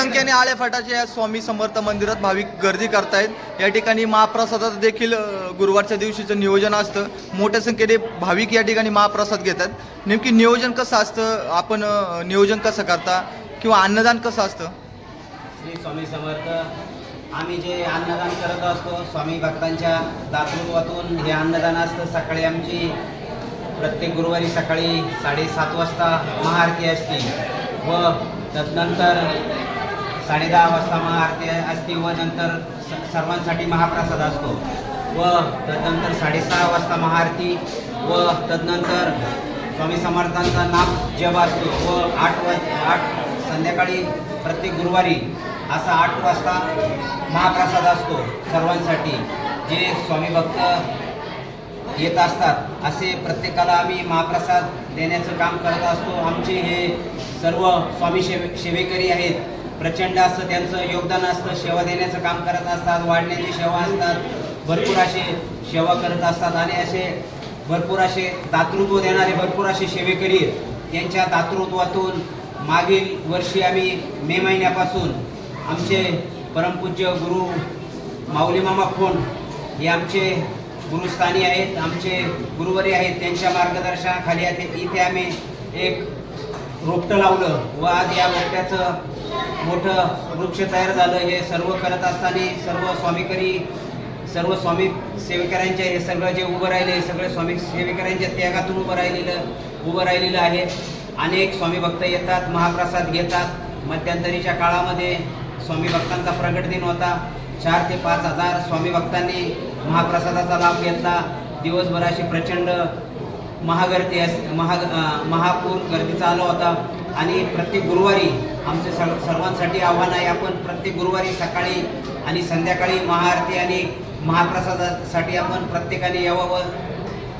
संख्येने आळे फाटाच्या या स्वामी समर्थ मंदिरात भाविक गर्दी करतायत. या ठिकाणी महाप्रसादाचं देखील गुरुवारच्या दिवशीचं नियोजन असतं. मोठ्या संख्येने भाविक या ठिकाणी महाप्रसाद घेतात. नेमकी नियोजन कसं असतं? आपण नियोजन कसं करता? किंवा अन्नदान कसं असतं? श्री स्वामी समर्थ आम्ही जे अन्नदान करत असतो स्वामी भक्तांच्या दातृत्वातून हे अन्नदान असतं. सकाळी आमची प्रत्येक गुरुवारी सकाळी साडेसात वाजता महाआरती असते. व तदनंतर साडेदहा वाजता महाआरती असते व नंतर स- सर्वांसाठी महाप्रसाद असतो. व तदनंतर साडेसहा वाजता महाआरती व तदनंतर स्वामी समर्थांचा नाम जप असतो व आठ वाज आठ संध्याकाळी प्रत्येक गुरुवारी असा आठ वाजता महाप्रसाद असतो सर्वांसाठी. जे स्वामी भक्त येत असतात असे प्रत्येकाला आम्ही महाप्रसाद देण्याचं काम करत असतो. आमचे हे सर्व स्वामी शेवे शेवेकरी आहेत. प्रचंड असतं त्यांचं योगदान असतं सेवा देण्याचं काम करत असतात वाढण्याची सेवा असतात भरपूर असे सेवा करत असतात आणि असे भरपूर असे दातृत्व देणारे भरपूर असे सेवेकरी त्यांच्या दातृत्वातून मागील वर्षी आम्ही मे महिन्यापासून आमचे परमपूज्य गुरु माऊली मामा हे आमचे गुरुस्थानी आहेत आमचे गुरुवरी आहेत त्यांच्या मार्गदर्शनाखाली इथे आम्ही एक रोपटं लावलं व आज या रोपट्याचं मोठं वृक्ष तयार झालं. हे सर्व करत असताना सर्व स्वामीकरी सर्व स्वामी सेवेकरांच्या हे सगळं जे उभं राहिले हे सगळे स्वामी सेवेकरांच्या त्यागातून उभं राहिलेलं उभं राहिलेलं आहे. अनेक स्वामी भक्त येतात महाप्रसाद घेतात. मध्यंतरीच्या काळामध्ये स्वामी भक्तांचा प्रगट दिन होता. चार ते पाच हजार स्वामी भक्तांनी महाप्रसादाचा लाभ घेतला. दिवसभर अशी प्रचंड महागर्दी अस महा महापूर गर्दीचा आला होता. आणि प्रत्येक गुरुवारी आमचे सर्व सर्वांसाठी आव्हान आहे. आपण प्रत्येक गुरुवारी सकाळी आणि संध्याकाळी महाआरती आणि महाप्रसादासाठी आपण प्रत्येकाने यावं व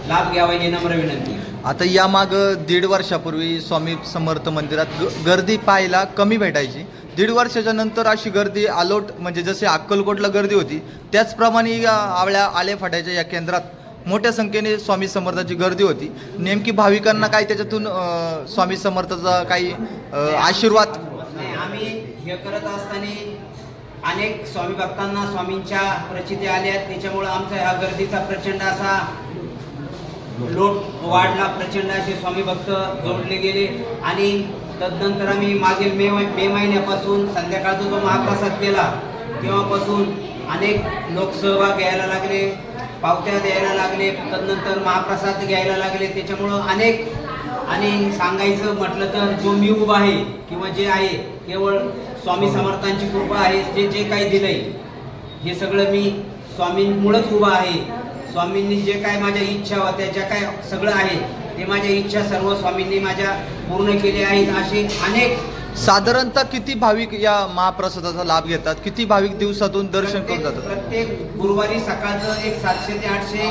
लाभ घ्यावा ही नम्र विनंती आता यामाग दीड वर्षापूर्वी स्वामी समर्थ मंदिरात ग- गर्दी पाहायला कमी भेटायची. दीड वर्षाच्या नंतर अशी गर्दी आलोट म्हणजे जसे अक्कलकोटला गर्दी होती त्याचप्रमाणे या आवळ्या आले फाट्याच्या या केंद्रात मोठ्या संख्येने स्वामी समर्थाची गर्दी होती. नेमकी भाविकांना काय त्याच्यातून स्वामी समर्थाचा काही आशीर्वाद आम्ही हे करत असताना अनेक स्वामी भक्तांना स्वामींच्या प्रचिती आल्या. आहेत त्याच्यामुळं आमचा ह्या गर्दीचा प्रचंड असा लोट वाढला. प्रचंड असे स्वामी भक्त जोडले गेले. आणि तदनंतर आम्ही मागील मे मे महिन्यापासून संध्याकाळचा जो महाप्रसाद केला तेव्हापासून अनेक लोक सहभाग घ्यायला लागले पावत्या द्यायला लागले. तदनंतर महाप्रसाद घ्यायला लागले. त्याच्यामुळं अनेक आणि सांगायचं म्हटलं तर जो मी उभा आहे किंवा जे आहे केवळ स्वामी समर्थांची कृपा आहे जे जे काही दिलंय हे सगळं मी स्वामींमुळंच उभा आहे. स्वामींनी जे काय माझ्या इच्छा होत्या ज्या काय सगळं आहे ते माझ्या इच्छा सर्व स्वामींनी माझ्या पूर्ण केल्या आहेत असे अनेक साधारणतः किती भाविक या महाप्रसादाचा लाभ घेतात? किती भाविक दिवसातून दर्शन करून जातात? प्रत्येक गुरुवारी सकाळचं एक सातशे ते आठशे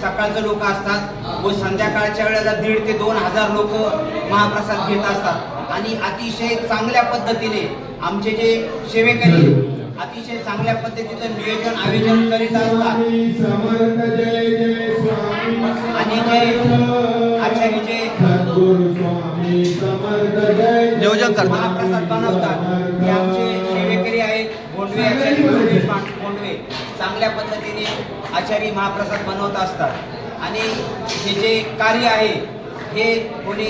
सकाळचं लोक असतात व संध्याकाळच्या वेळेला दीड ते दोन हजार लोक महाप्रसाद घेत असतात आणि अतिशय चांगल्या पद्धतीने आमचे जे सेवेकरी अतिशय चांगल्या पद्धतीचं नियोजन आयोजन करीत असतात आणि जे नियोजन करतात. महाप्रसाद बनवतात ते आमचे चांगल्या पद्धतीने आचार्य महाप्रसाद बनवत असतात. आणि हे जे कार्य आहे हे कोणी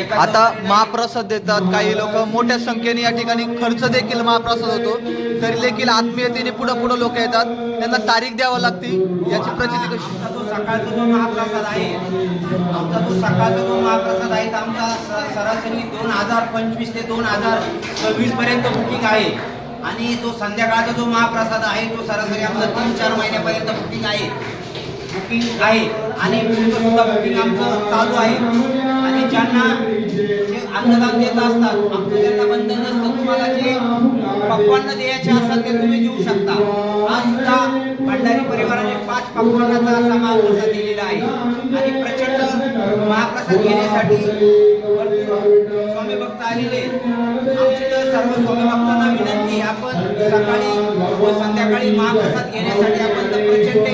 एका आता महाप्रसाद देतात काही लोक. मोठ्या संख्येने या ठिकाणी खर्च देखील महाप्रसाद होतो. तरी देखील आत्मीयतेने पुढे पुढे लोक येतात. त्यांना तारीख द्यावी लागते याची प्रचिती कशी? जो सकाळचा जो महाप्रसाद आहे आमचा जो सकाळचा जो महाप्रसाद आहे तर आमचा सरासरी दोन हजार पंचवीस ते दोन हजार सव्वीस पर्यंत बुकिंग आहे. आणि जो संध्याकाळचा जो महाप्रसाद आहे तो सरासरी आमचा तीन चार महिन्यापर्यंत बुकिंग आहे. बुकिंग आहे. आणि पुढचं सुद्धा बुकिंग आमचं चालू आहे. आणि ज्यांना जे अन्नदान देत असतात आमचं त्यांना बंधन नसतं तुम्हाला जे पक्वान्न द्यायचे असतात ते तुम्ही देऊ शकता. आज सुद्धा भंडारी परिवाराने पाच पक्वान्नाचा असा महाप्रसाद दिलेला आहे. आणि प्रचंड महाप्रसाद घेण्यासाठी स्वामी भक्त आलेले. आमची तर सर्व स्वामी भक्तांना विनंती आपण सकाळी व संध्याकाळी महाप्रसाद घेण्यासाठी आपण तर प्रचंड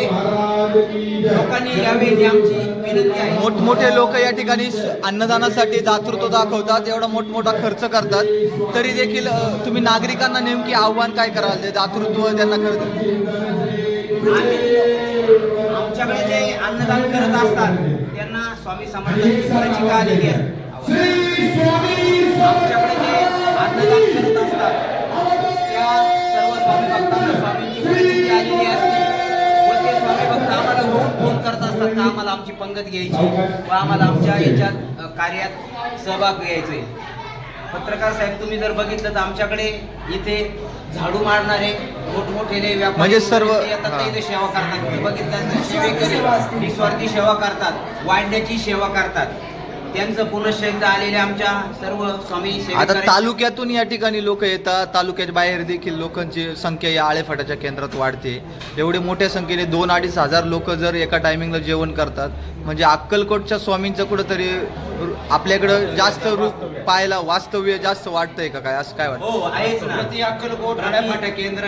लोकांनी यावे ही आमची विनंती आहे मोठमोठे लोक या ठिकाणी अन्नदानासाठी दातृत्व दाखवतात एवढा मोठमोठा खर्च करतात तरी देखील तुम्ही नागरिकांना नेमकी आव्हान काय कराल ते दातृत्व त्यांना करत आमच्याकडे जे अन्नदान करत असतात त्यांना स्वामी फळाची का आलेली आहे आमच्याकडे जे अन्नदान करत असतात त्या सर्व स्वामी भक्तांना स्वामींची फळाची आलेली असते व ते स्वामी भक्त आम्हाला होऊन फोन करत असतात का आम्हाला आमची पंगत घ्यायची? व आम्हाला आमच्या याच्यात कार्यात सहभाग घ्यायचा आहे पत्रकार साहेब तुम्ही जर बघितलं तर आमच्याकडे इथे झाडू मारणारे मोठमोठे म्हणजे सर्व- सेवा करतात. तुम्ही बघितलं सेवेकरी निस्वार्थी सेवा करतात वाढण्याची सेवा करतात. त्यांचं पुनश्च एकदा आलेले आमच्या सर्व स्वामी आता तालुक्यातून या ठिकाणी लोक येतात. तालुक्याच्या बाहेर देखील लोकांची संख्या या आळेफाटाच्या केंद्रात वाढते. एवढे मोठ्या संख्येने दोन अडीच हजार लोक जर एका टायमिंगला जेवण करतात म्हणजे अक्कलकोटच्या स्वामींचं कुठंतरी आपल्याकडं जास्त रूप पाहायला वास्तव्य जास्त वाटतंय का काय? असं काय वाटतं? हो आहेच ना. प्रति अक्कलकोट राड्याफाट्या केंद्र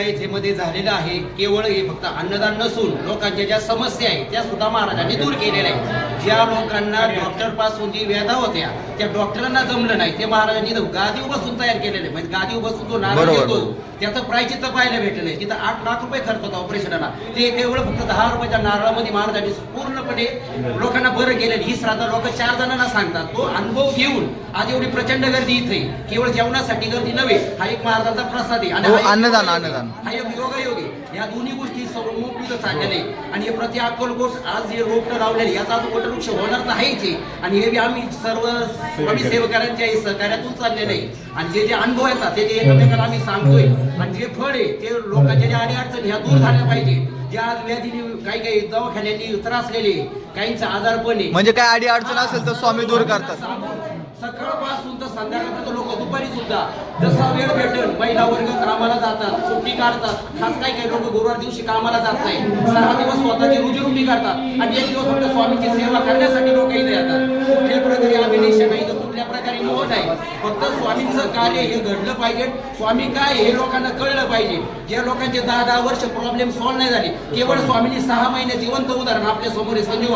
झालेलं आहे. केवळ हे फक्त अन्नदान नसून लोकांच्या ज्या समस्या आहेत त्या सुद्धा महाराजांनी दूर केलेल्या आहेत. ज्या लोकांना डॉक्टरपासून जी व्याधा होत्या त्या डॉक्टरांना जमलं नाही ते महाराजांनी गादी बसून तयार केलेले म्हणजे गादी बसून तो नारळ येतो. त्याचं प्रायचित्त पाहायला भेटलं नाही तिथं आठ लाख रुपये खर्च होता ऑपरेशनाला ते केवळ फक्त दहा रुपयाच्या नारळामध्ये महाराजांनी पूर्णपणे लोकांना बरं केलेलं ही श्राद्ध लोक चार जणांना सांगतात तो अनुभव घेऊन आज एवढी प्रचंड गर्दी इथे. केवळ जेवणासाठी गर्दी नव्हे हा एक महाराजांचा प्रसाद आहे आणि हो, अन्नदान. अन्नदान. हा एक योगायोग या दोन्ही गोष्टी सर्वमुख चाललेले. आणि हे प्रति अक्कलकोट आज जे रोपटं लावलेले याचा आज वटवृक्ष होणार तर आहेच. आणि हे बी आम्ही सर्व स्वामी सेवकांच्या हे सहकार्यातून चाललेलं आहे आणि जे जे अनुभव येतात ते जे एकमेकाला आम्ही सांगतोय आणि जे फळ आहे ते लोकांच्या ज्या अडीअडचणी ह्या दूर झाल्या पाहिजे ज्या आज व्याधीने काही काही दवाखान्यांनी त्रासलेले काहींचा आजारपण आहे म्हणजे काय अडी अडचण असेल तर स्वामी दूर करतात सकाळपासून तर संध्याकाळपर्यंत लोक दुपारी सुद्धा. जसा वेळ भेटेल महिला वर्ग कामाला जातात सुट्टी काढतात. खास काही काही लोक गुरुवार दिवशी कामाला जात नाही सहा दिवस स्वतःची रुजीरुटी करतात. आणि एक दिवस फक्त स्वामीची सेवा करण्यासाठी लोक इथे येतात कुठल्या प्रकारे अभिनेशन नाही तर कुठल्या प्रकारे मोह नाही. फक्त स्वामींचं कार्य हे घडलं पाहिजे. स्वामी काय हे लोकांना कळलं पाहिजे. ज्या लोकांचे दहा दहा वर्ष प्रॉब्लेम सॉल्व्ह नाही झाले. केवळ स्वामींनी सहा महिने जिवंत उदाहरण आपल्यासमोर आहे संजीव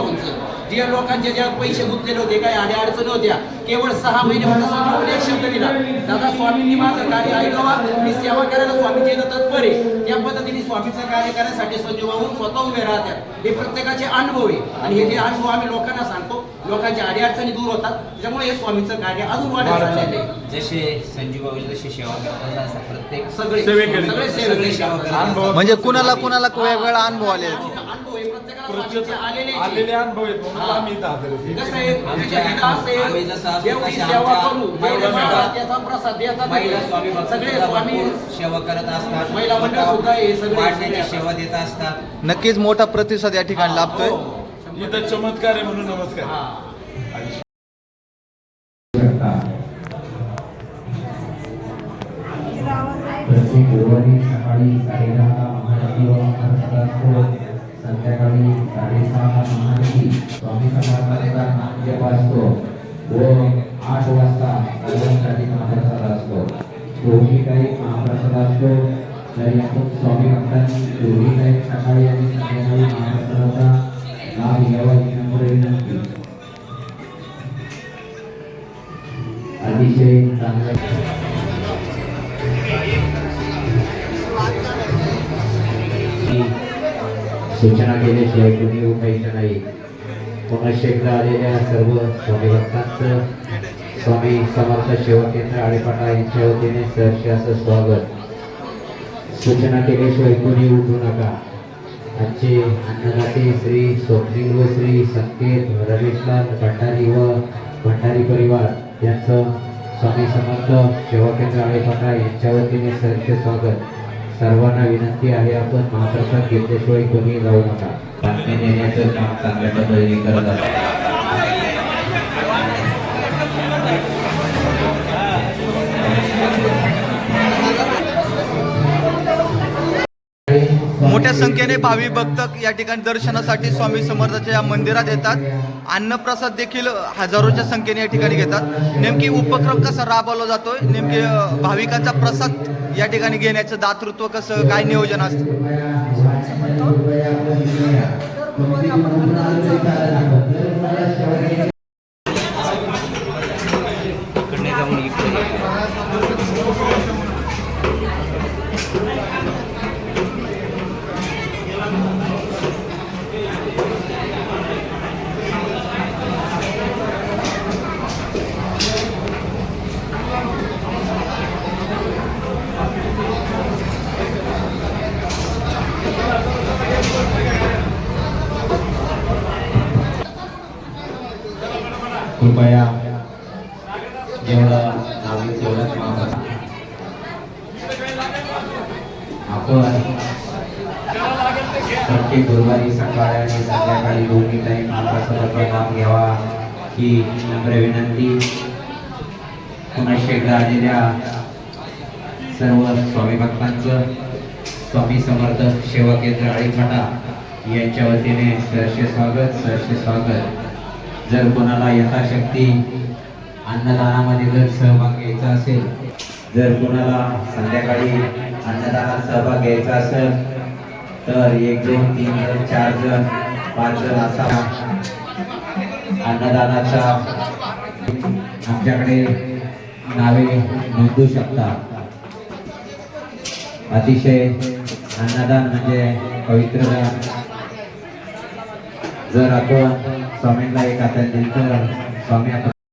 ज्या लोकांचे ज्या पैसे गुंतलेले होते काही आड्या अडचणी होत्या केवळ सहा महिने मला संजीव एक शब्द दिला दादा स्वामींनी माझं कार्य ऐकावा. मी सेवा करायला स्वामीचे तत्पर आहे. त्या पद्धतीने स्वामीचं कार्य करण्यासाठी संजीव स्वतः उभे राहतात. हे प्रत्येकाचे अनुभव आहे. आणि हे जे अनुभव आम्ही लोकांना सांगतो लोकांच्या अडीअडचणी दूर होतात त्याच्यामुळे हे स्वामीचं कार्य अजून वाढत चाललेलं आहे जसे संजीव बाबू जशी सेवा करतात असं प्रत्येक सगळे सेवेकरी. सगळे सेवा करतात. करतात. अनुभव- म्हणजे कुणाला कुणाला वेगवेगळा अनुभव आलेला आहे. अनुभव आहे प्रत्येकाला स्वामीचे आलेले आहेत. आलेले अनुभव आहेत म्हणून आम्ही इथं हजर आहे. कसं आहे आमच्या- आमच्या इथं असं आहे, आम्ही जसं असतो जेवढी तसे सेवा आमच्या करू महिला जेवढे सुद्धा- देतात, त्याचा प्रसाद देतात महिला स्वामी भक्त सगळे सुद्धा स्वामी भरपूर सेवा करत असतात महिला मंडळ सुद्धा हे सगळे वाढण्याची सगळे सेवा देत असतात नक्कीच मोठा प्रतिसाद या ठिकाणी लाभतोय हो, शंभर इथं चमत्कार आहे म्हणून नमस्कार. हा. प्रत्येक गुरुवारी सकाळी महाप्रसाद असतो संध्याकाळी साडेसहाला महाआरती स्वामी समर्थांचा नामजप असतो व आठ वाजता सर्वांसाठी महाप्रसाद असतो. दोन्ही टाईम महाप्रसाद असतो. तरी आपण स्वामी भक्तांनी दोन्ही टाईम सकाळी आणि संध्याकाळी महाप्रसादाचा लाभ घ्यावा ही नम्र विनंती अतिशय सूचना केल्याशिवाय कुणी उठायचं नाही पुनशेकडे आलेल्या सर्व स्वामी भक्तांचं स्वामी समर्थ सेवा केंद्र आळेपाटा यांच्या वतीने सहर्ष स्वागत सूचना केल्याशिवाय कुणी उठू नका आजचे अन्नदाते श्री स्वप्नील व श्री संकेत रमेशलाल भंडारी व भंडारी परिवार यांचं स्वामी समर्थ सेवा केंद्र आळेपाटा यांच्या वतीने सहर्ष स्वागत. सर्वांना विनंती आहे आपण महाप्रसाद घेतल्याशिवाय कोणी जाऊ नका. बातमी देण्याचं काम चांगल्या पद्धतीने करत असतात. संख्येने भावी भक्त या ठिकाणी दर्शनासाठी स्वामी समर्थाच्या या मंदिरात येतात. अन्नप्रसाद देखील हजारोच्या संख्येने या ठिकाणी घेतात. नेमकी उपक्रम कसा राबवला जातोय? नेमके भाविकांचा प्रसाद या ठिकाणी घेण्याचं दातृत्व कसं? काय नियोजन असतं? कृपया जेवढा नावी तेवढंच मागत आपण प्रत्येक गुरुवारी सकाळी आणि संध्याकाळी दोन्ही टाईम महाप्रसादाचा नाम घ्यावा ही नम्र विनंती. पुन्हा एकदा आलेल्या सर्व स्वामी भक्तांचं स्वामी समर्थ सेवा केंद्र आळीफाटा यांच्या वतीने सहर्ष स्वागत सहर्ष स्वागत. जर कोणाला यथाशक्ती अन्नदानामध्ये जर सहभाग घ्यायचा असेल जर कोणाला संध्याकाळी अन्नदानात सहभाग घ्यायचा असेल तर एक दोन तीन जण चार जण पाच जण असा अन्नदानाचा आमच्याकडे नावे नोंदवू शकता. अतिशय अन्नदान म्हणजे पवित्र जर आपण स्वामींना एक हातात दिलं तर स्वामी आपण